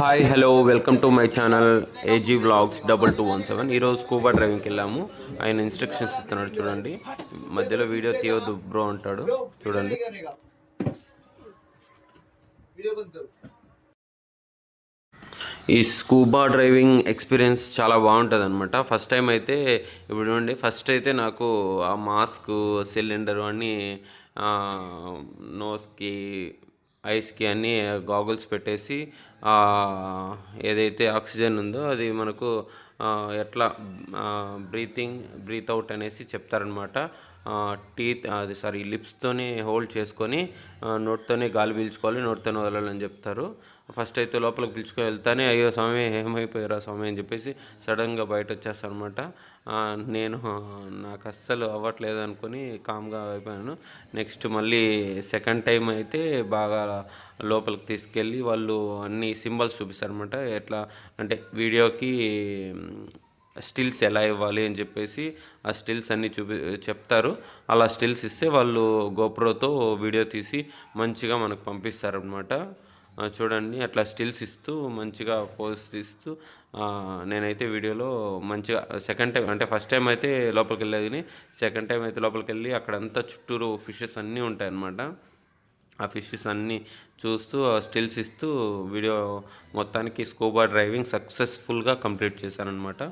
Hi hello welcome to my channel AG blogs double two one seven ఈరోజు scuba డ్రైవింగ్కి వెళ్ళాము. ఆయన instructions ఇస్తున్నాడు చూడండి. మధ్యలో వీడియో తీయొద్దు బ్రో అంటాడు. చూడండి. ఈ స్కూబా డ్రైవింగ్ ఎక్స్పీరియన్స్ చాలా బాగుంటుంది అనమాట ఫస్ట్ టైం అయితే ఇప్పుడు ఉండి ఫస్ట్ అయితే నాకు ఆ మాస్క్ సిలిండర్ అన్నీ నోస్కి ఐస్కి అన్ని గాగుల్స్ పెట్టేసి ఏదైతే ఆక్సిజన్ ఉందో అది మనకు ఎట్లా బ్రీతింగ్ బ్రీత్ అవుట్ అనేసి చెప్తారనమాట. టీత్ అది సారీ లిప్స్తోనే హోల్డ్ చేసుకొని నోట్తోనే గాలి పీల్చుకోవాలి నోట్తోనే వదలాలని చెప్తారు. ఫస్ట్ అయితే లోపలికి పిలుచుకొని వెళ్తానే అయ్యో స్వామి ఏమైపోయారా స్వామి? అని చెప్పేసి సడన్గా బయట వచ్చేస్తాను అనమాట నేను నాకు అస్సలు అవ్వట్లేదు అనుకుని కామ్గా అయిపోయాను. నెక్స్ట్ మళ్ళీ సెకండ్ టైం అయితే బాగా లోపలికి తీసుకెళ్ళి వాళ్ళు అన్ని సింబల్స్ చూపిస్తారు అనమాట ఎట్లా అంటే వీడియోకి స్టిల్స్ ఎలా ఇవ్వాలి అని చెప్పేసి ఆ స్టిల్స్ అన్నీ చూపి చెప్తారు. అలా స్టిల్స్ ఇస్తే వాళ్ళు గోప్రోతో వీడియో తీసి మంచిగా మనకు పంపిస్తారనమాట చూడండి అట్లా స్టిల్స్ ఇస్తూ మంచిగా ఫోజ్ తీస్తూ నేనైతే వీడియోలో మంచిగా సెకండ్ టైం అంటే ఫస్ట్ టైం అయితే లోపలికి వెళ్ళేది సెకండ్ టైం అయితే లోపలికి వెళ్ళి అక్కడంతా చుట్టూరు ఫిషెస్ అన్నీ ఉంటాయి అన్నమాట ఆ ఫిషెస్ అన్నీ చూస్తూ ఆ స్టిల్స్ ఇస్తూ వీడియో మొత్తానికి స్కూబా డ్రైవింగ్ సక్సెస్ఫుల్గా కంప్లీట్ చేశానమాట